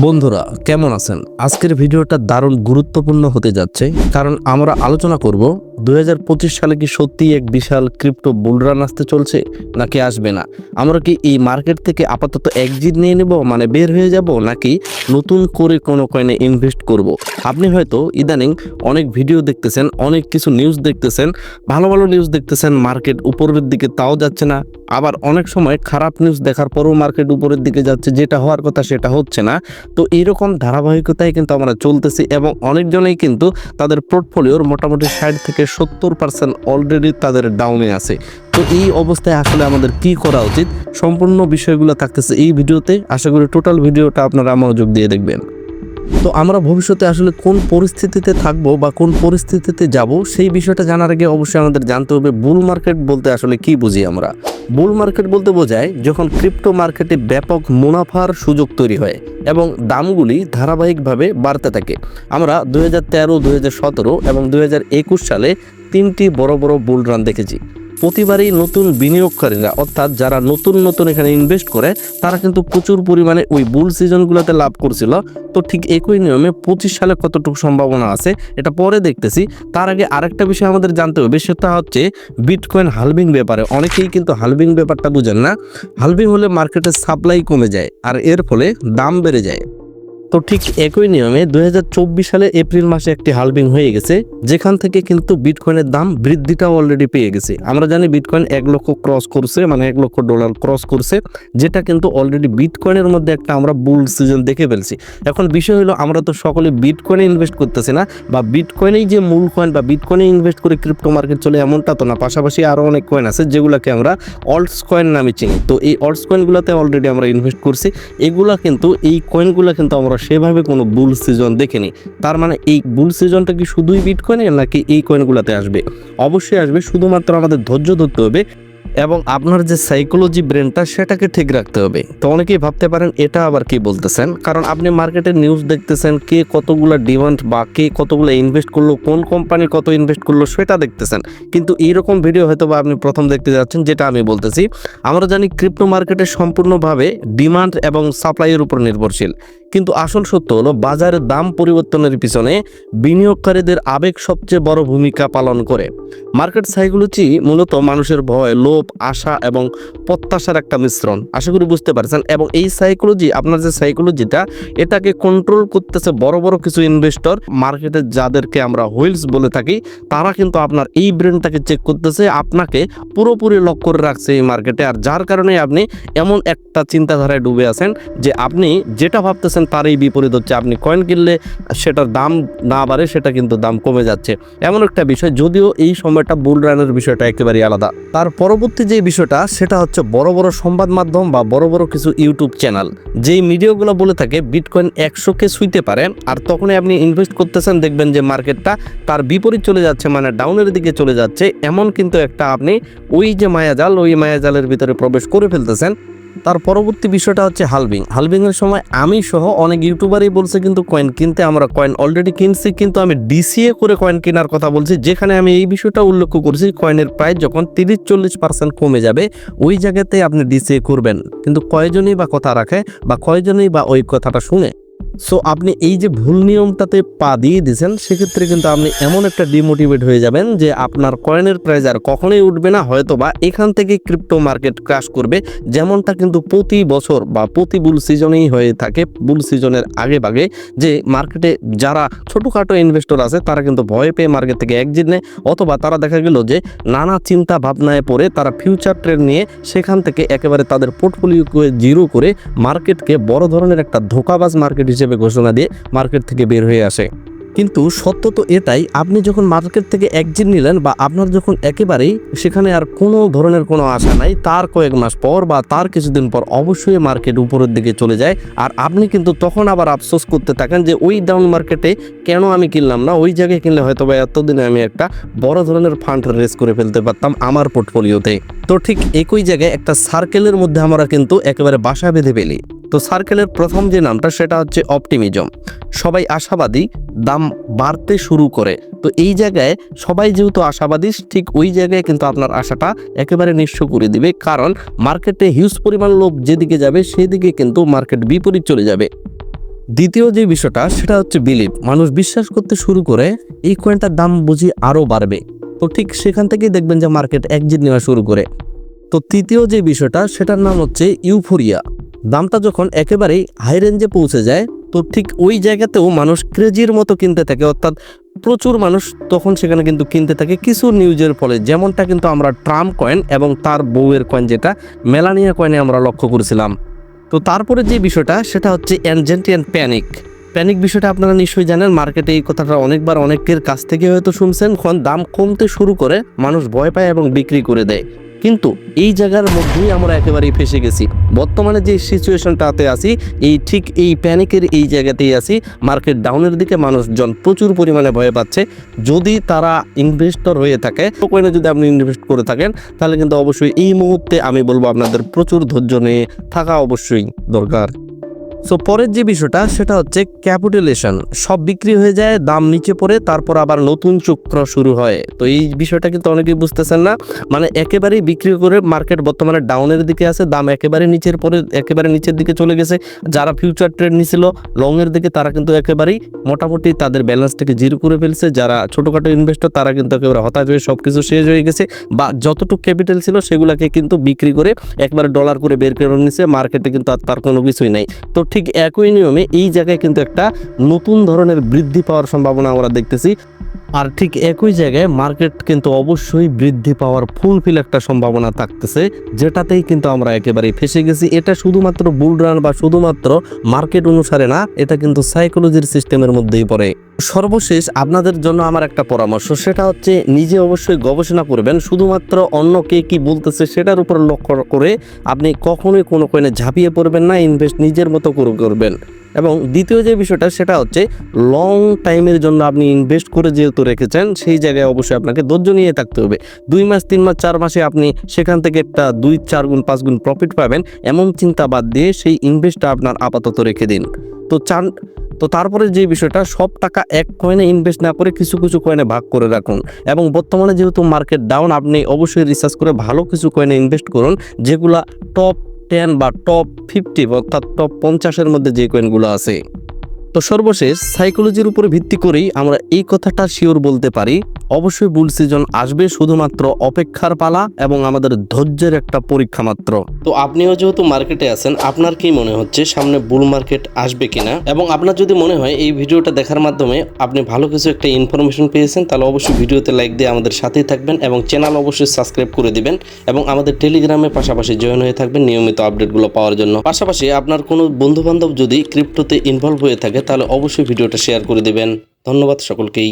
বন্ধুরা কেমন আছেন? আজকের ভিডিওটা দারুণ গুরুত্বপূর্ণ হতে যাচ্ছে কারণ আমরা আলোচনা করব দু হাজার পঁচিশ সালে কি সত্যিই এক বিশাল ক্রিপ্টো বুলরান আসতে চলছে, নাকি আসবে না? আমরা কি এই মার্কেট থেকে আপাতত একজিট নিয়ে নেব মানে বের হয়ে যাব, নাকি নতুন করে কোনো কয়েনে ইনভেস্ট করব। আপনি হয়তো ইদানিং অনেক ভিডিও দেখতেছেন, অনেক কিছু নিউজ দেখতেছেন, ভালো ভালো নিউজ দেখতেছেন মার্কেট উপরের দিকে তাও যাচ্ছে না। আবার অনেক সময় খারাপ নিউজ দেখার পরও মার্কেট উপরের দিকে যাচ্ছে, যেটা হওয়ার কথা সেটা হচ্ছে না। তো এইরকম ধারাবাহিকতায় কিন্তু আমরা চলতেছি, এবং অনেকজনেই কিন্তু তাদের পোর্টফোলিওর মোটামুটি ষাট থেকে সত্তর পার্সেন্ট অলরেডি তাদের ডাউনে আছে। তো এই অবস্থায় আসলে আমাদের কি করা উচিত? সম্পূর্ণ বিষয়গুলো থাকতেছে এই ভিডিওতে। আশা করি টোটাল ভিডিওটা আপনারা মনোযোগ দিয়ে দেখবেন। তো আমরা ভবিষ্যতে আসলে কোন পরিস্থিতিতে থাকব বা কোন পরিস্থিতিতে যাব সেই বিষয়টা জানার আগে অবশ্যই আমাদের জানতে হবে বুল মার্কেট বলতে আসলে কি বুঝি আমরা? বুল মার্কেট বলতে বোঝায় যখন ক্রিপ্টো মার্কেটে ব্যাপক মুনাফার সুযোগ তৈরি হয় এবং দামগুলি ধারাবাহিকভাবে বাড়তে থাকে। আমরা দু হাজার তেরো এবং দু হাজার একুশ সালে তিনটি বড় বড় বুল রান দেখেছি। প্রতিবারই নতুন বিনিয়োগকারীরা, অর্থাৎ যারা নতুন নতুন এখানে ইনভেস্ট করে, তারা কিন্তু প্রচুর পরিমাণে ওই বুল সিজনগুলোতে লাভ করছিল। তো ঠিক একই নিয়মে পঁচিশ সালে কতটুকু সম্ভাবনা আছে, এটা পরে দেখতেছি। তার আগে আরেকটা বিষয় আমাদের জানতে হবে, সেটা হচ্ছে বিটকয়েন হালভিং ব্যাপারে। অনেকেই কিন্তু হালভিং ব্যাপারটা বুঝেন না। হালভিং হলে মার্কেটের সাপ্লাই কমে যায়, আর এর ফলে দাম বেড়ে যায়। তো ঠিক একই নিয়মে দুই হাজার চব্বিশ সালে এপ্রিল মাসে একটি হালভিং হয়ে গেছে, যেখান থেকে কিন্তু বিটকয়েনের দাম বৃদ্ধিটাও অলরেডি পেয়ে গেছে। আমরা জানি বিটকয়েন এক লক্ষ ক্রস করছে মানে এক লক্ষ ডলার ক্রস করছে, যেটা কিন্তু অলরেডি বিটকয়েনের মধ্যে একটা আমরা বুল সিজন দেখে ফেলছি। এখন বিষয় হলো, আমরা তো সকলে বিটকয়েনে ইনভেস্ট করতেছি না, বা বিটকয়েনেই যে মূল কয়েন বা বিটকয়েনে ইনভেস্ট করে ক্রিপ্টো মার্কেট চলে এমনটা তো না, পাশাপাশি আরও অনেক কয়েন আছে, যেগুলোকে আমরা অল্টস কয়েন নামে চিনি। তো এই অল্টস কয়েনগুলোতে অলরেডি আমরা ইনভেস্ট করছি, এগুলা কিন্তু, এই কয়েনগুলো কিন্তু আমরা সেভাবে কোনো বুল সিজন দেখিনি। তার মানে এই বুল সিজনটা কি শুধুই বিটকয়েনে নাকি এই কয়েনগুলোতে আসবে? অবশ্যই আসবে, শুধুমাত্র আমাদের ধৈর্য ধরতে হবে এবং আপনার যে সাইকোলজি ব্রেনটা সেটাকে ঠিক রাখতে হবে। তো অনেকেই ভাবতে পারেন, এটা আবার কি বলতেছেন? কারণ আপনি মার্কেটে নিউজ দেখতেছেন, কে কতগুলো ডিমান্ড বা কে কতগুলো ইনভেস্ট করল, কোন কোম্পানি কত ইনভেস্ট করল সেটা দেখতেছেন। কিন্তু এইরকম ভিডিও হয়তো বা আপনি প্রথম দেখতে যাচ্ছেন, যেটা আমি বলতেছি। আমরা জানি ক্রিপ্টো মার্কেটে সম্পূর্ণভাবে ডিমান্ড এবং সাপ্লাইয়ের উপর নির্ভরশীল। কিন্তু আসল সত্য হলো বাজারের দাম পরিবর্তনের পিছনে বিনিয়োগকারীদের আবেগ সবচেয়ে বড় ভূমিকা পালন করে। মার্কেট সাইকোলজি মূলত মানুষের ভয়, লোভ, আশা এবং প্রত্যাশার একটা মিশ্রণ। আশা করি বুঝতে পারছেন। এবং এই সাইকোলজি, আপনার যে সাইকোলজিটা, এটাকে কন্ট্রোল করতেছে বড় বড় কিছু ইনভেস্টর মার্কেটে যাদেরকে আমরা হুইলস বলে থাকি, তারা কিন্তু আপনার এই ব্রেনটাকে চেক করতেছে, আপনাকে পুরোপুরি লক করে রাখছে এই মার্কেটে আর যার কারণে আপনি এমন একটা চিন্তাধারায় ডুবে আছেন যে আপনি যেটা ভাবতেছেন তারই বিপরীত হচ্ছে। আপনি কয়েন কিনলে সেটার দাম না বাড়ে, সেটা কিন্তু দাম কমে যাচ্ছে। এমন একটা বিষয়, যদিও এই সময়টা বুল রানের বিষয়টা একেবারেই আলাদা। তার পরবর্তী যে বিষয়টা, সেটা হচ্ছে বড় বড় সংবাদ মাধ্যম বা বড় বড় কিছু ইউটিউব চ্যানেল যেই মিডিয়াগুলো বলে থাকে বিটকয়েন একশোকে ছুঁইতে পারে, আর তখনই আপনি ইনভেস্ট করতেছেন, দেখবেন যে মার্কেটটা তার বিপরীত চলে যাচ্ছে মানে ডাউনের দিকে চলে যাচ্ছে। এমন কিন্তু একটা আপনি ওই যে মায়াজাল, ওই মায়াজালের ভিতরে প্রবেশ করে ফেলতেছেন তার পরবর্তী বিষয়টা হচ্ছে হালবিং। হালবিংয়ের সময় আমি সহ অনেক ইউটিউবারই বলছে কিন্তু কয়েন কিনতে আমরা কয়েন অলরেডি কিনছি, কিন্তু আমি ডিসিএ করে কয়েন কেনার কথা বলছি, যেখানে আমি এই বিষয়টা উল্লেখ করছি কয়েনের প্রাইস যখন তিরিশ চল্লিশ পার্সেন্ট কমে যাবে, ওই জায়গাতে আপনি ডিসিএ করবেন। কিন্তু কয়জনই বা কথা রাখে বা কয়জনই বা ওই কথাটা শুনে? সো আপনি এই যে ভুল নিয়মটাতে পা দিয়ে দিয়েছেন, সেক্ষেত্রে কিন্তু আপনি এমন একটা ডিমোটিভেট হয়ে যাবেন যে আপনার কয়েনের প্রাইস আর কখনোই উঠবে না হয়তো বা এখান থেকে ক্রিপ্টো মার্কেট ক্রাশ করবে, যেমনটা কিন্তু প্রতি বছর বা প্রতি বুল সিজনেই হয়ে থাকে বুল সিজনের আগে ভাগে, যে মার্কেটে যারা ছোটোখাটো ইনভেস্টর আছে, তারা কিন্তু ভয় পেয়ে মার্কেট থেকে একজিট নেয়, অথবা তারা দেখা গেল যে নানা চিন্তা ভাবনায় পড়ে, তারা ফিউচার ট্রেড নিয়ে সেখান থেকে একেবারে তাদের পোর্টফোলিওকে জিরো করে মার্কেটকে বড় ধরনের একটা ধোকাবাজ মার্কেট হিসেবে ঘোষণা দিয়ে মার্কেট থেকে বের হয়ে আসে। কিন্তু সত্য তো এটাই, আপনি যখন মার্কেট থেকে একজিট নিলেন বা আপনার যখন একেবারেই সেখানে আর কোনো ধরনের কোনো আশা নাই, তার কয়েক মাস পর বা তার কিছুদিন পর অবশ্যই মার্কেট উপরের দিকে চলে যায়। আর আপনি কিন্তু তখন আবার আফসোস করতে থাকেন যে ওই ডাউন মার্কেটে কেন আমি কিনলাম না? ওই জায়গায় কিনলে হয়তো বা এতদিনে আমি একটা বড় ধরনের ফান্ড রেস করে ফেলতে পারতাম আমার পোর্টফোলিওতে তো ঠিক একই জায়গায় একটা সার্কেলের মধ্যে আমরা কিন্তু একেবারে বাসা বেঁধে ফেলি। তো সার্কেলের প্রথম যে নামটা, সেটা হচ্ছে অপটিমিজম সবাই আশাবাদী, দাম বাড়তে শুরু করে। তো এই জায়গায় সবাই যেহেতু আশাবাদী, ঠিক ওই জায়গায় কিন্তু আপনার আশাটা একেবারে নিঃস্ব করে দিবে। কারণ মার্কেটে হিউজ পরিমাণ লোক যেদিকে যাবে, সেদিকে কিন্তু মার্কেট বিপরীত চলে যাবে। দ্বিতীয় যে বিষয়টা, সেটা হচ্ছে বিলিভ মানুষ বিশ্বাস করতে শুরু করে, এই কয়েনটার দাম বুঝি আরও বাড়বে। তো ঠিক সেখান থেকেই দেখবেন যে মার্কেট একজিট নেওয়া শুরু করে। তো তৃতীয় যে বিষয়টা, সেটার নাম হচ্ছে ইউফোরিয়া দামটা যখন একেবারেই হাই রেঞ্জে পৌঁছে যায়, তো ঠিক ওই জায়গাতেও মানুষ ক্রেজির মতো কিনতে থাকে। অর্থাৎ প্রচুর মানুষ তখন সেখানে কিন্তু কিনতে থাকে কিছু নিউজের ফলে। যেমনটা কিন্তু আমরা ট্রাম্প কয়েন এবং তার বউয়ের কয়েন যেটা, মেলানিয়া কয়েনে আমরা লক্ষ্য করেছিলাম। তো তারপরে যে বিষয়টা, সেটা হচ্ছে অ্যানজেন্টিয়ান প্যানিক প্যানিক বিষয়টা আপনারা নিশ্চয়ই জানেন মার্কেটে এই কথাটা অনেকবার অনেকের কাছ থেকে হয়তো শুনছেন। যখন দাম কমতে শুরু করে, মানুষ ভয় পায় এবং বিক্রি করে দেয়। কিন্তু এই জায়গার মধ্যেই আমরা একেবারেই ফেসে গেছি। বর্তমানে যে সিচুয়েশনটাতে আছি, এই ঠিক এই প্যানিকের এই জায়গাতেই আছি। মার্কেট ডাউনের দিকে মানুষজন প্রচুর পরিমাণে ভয় পাচ্ছে। যদি তারা ইনভেস্টর হয়ে থাকে কোয়েনে যদি আপনি ইনভেস্ট করে থাকেন, তাহলে কিন্তু অবশ্যই এই মুহূর্তে আমি বলব আপনাদের প্রচুর ধৈর্য নিয়ে থাকা অবশ্যই দরকার। সো পরের যে বিষয়টা, সেটা হচ্ছে ক্যাপিটালেশন সব বিক্রি হয়ে যায়, দাম নিচে পড়ে, তারপর আবার নতুন চক্র শুরু হয়। তো এই বিষয়টা কিন্তু অনেকেই বুঝতেছেন না। মানে একেবারেই বিক্রি করে মার্কেট বর্তমানে ডাউনের দিকে আছে, দাম একেবারে নিচের পরে, একেবারে নিচের দিকে চলে গেছে। যারা ফিউচার ট্রেড নিছিল লং এর দিকে তারা কিন্তু একেবারেই মোটামুটি তাদের ব্যালেন্সটাকে জিরো করে ফেলছে। যারা ছোটোখাটো ইনভেস্টর তারা কিন্তু একেবারে হতাশ হয়ে সব কিছু শেষ হয়ে গেছে। বা যতটুকু ক্যাপিটাল ছিল, সেগুলোকে কিন্তু বিক্রি করে একবারে ডলার করে বের করে নিছে। মার্কেটে কিন্তু আর তার কোনো কিছুই নাই। তো ঠিক একই নিয়মে এই জায়গায় কিন্তু একটা নতুন ধরনের বৃদ্ধি পাওয়ার সম্ভাবনা আমরা দেখতেছি। আর ঠিক একই জায়গায় মার্কেট কিন্তু অবশ্যই বৃদ্ধি পাওয়ার ফুলফিল একটা সম্ভাবনা থাকতেছে, যেটাতেই কিন্তু আমরা একেবারেই ফেসে গেছি। এটা শুধুমাত্র বুল রান বা শুধুমাত্র মার্কেট অনুসারে না, এটা কিন্তু সাইকোলজির সিস্টেমের মধ্যেই পড়ে। সর্বশেষ আপনাদের জন্য আমার একটা পরামর্শ, সেটা হচ্ছে নিজে অবশ্যই গবেষণা করবেন, শুধুমাত্র অন্য কে কি বলতেছে সেটার উপর লক্ষ্য করে আপনি কখনোই কোনো কয়েনে ঝাঁপিয়ে পড়বেন না ইনভেস্ট নিজের মতো করে করবেন। এবং দ্বিতীয় যে বিষয়টা, সেটা হচ্ছে লং টাইমের জন্য আপনি ইনভেস্ট করে যেহেতু রেখেছেন, সেই জায়গায় অবশ্যই আপনাকে ধৈর্য নিয়ে থাকতে হবে। দুই মাস, তিন মাস, চার মাসে আপনি সেখান থেকে একটা দুই, চার গুণ, পাঁচ গুণ প্রফিট পাবেন, এমন চিন্তা বাদ দিয়ে সেই ইনভেস্টটা আপনার আপাতত রেখে দিন। তো চান, তো তারপরে যে বিষয়টা, সব টাকা এক কয়েনে ইনভেস্ট না করে কিছু কিছু কয়েনে ভাগ করে রাখুন। এবং বর্তমানে যেহেতু মার্কেট ডাউন আপনি অবশ্যই রিসার্চ করে ভালো কিছু কয়েনে ইনভেস্ট করুন, যেগুলা টপ টেন বা টপ ফিফটি অর্থাৎ টপ পঞ্চাশের মধ্যে যে কয়েনগুলো আছে। তো সর্বশেষ সাইকোলজির উপরে ভিত্তি করেই আমরা এই কথাটা শিওর বলতে পারি। অবশ্যই বুল সিজন আসবে শুধুমাত্র অপেক্ষার পালা এবং আমাদের ধৈর্যের একটা পরীক্ষা মাত্র। তো আপনিও যেহেতু মার্কেটে আছেন, আপনার কি মনে হচ্ছে সামনে বুল মার্কেট আসবে কিনা? এবং আপনার যদি মনে হয় এই ভিডিওটা দেখার মাধ্যমে আপনি ভালো কিছু একটা ইনফরমেশন পেয়েছেন, তাহলে অবশ্যই ভিডিওতে লাইক দিয়ে আমাদের সাথেই থাকবেন এবং চ্যানেল অবশ্যই সাবস্ক্রাইব করে দিবেন এবং আমাদের টেলিগ্রামের পাশাপাশি জয়েন হয়ে থাকবেন নিয়মিত আপডেটগুলো পাওয়ার জন্য। পাশাপাশি আপনার কোনো বন্ধু বান্ধব যদি ক্রিপ্টোতে ইনভলভ হয়ে থাকে তাহলে অবশ্যই ভিডিওটা শেয়ার করে দেবেন। ধন্যবাদ সকলকেই।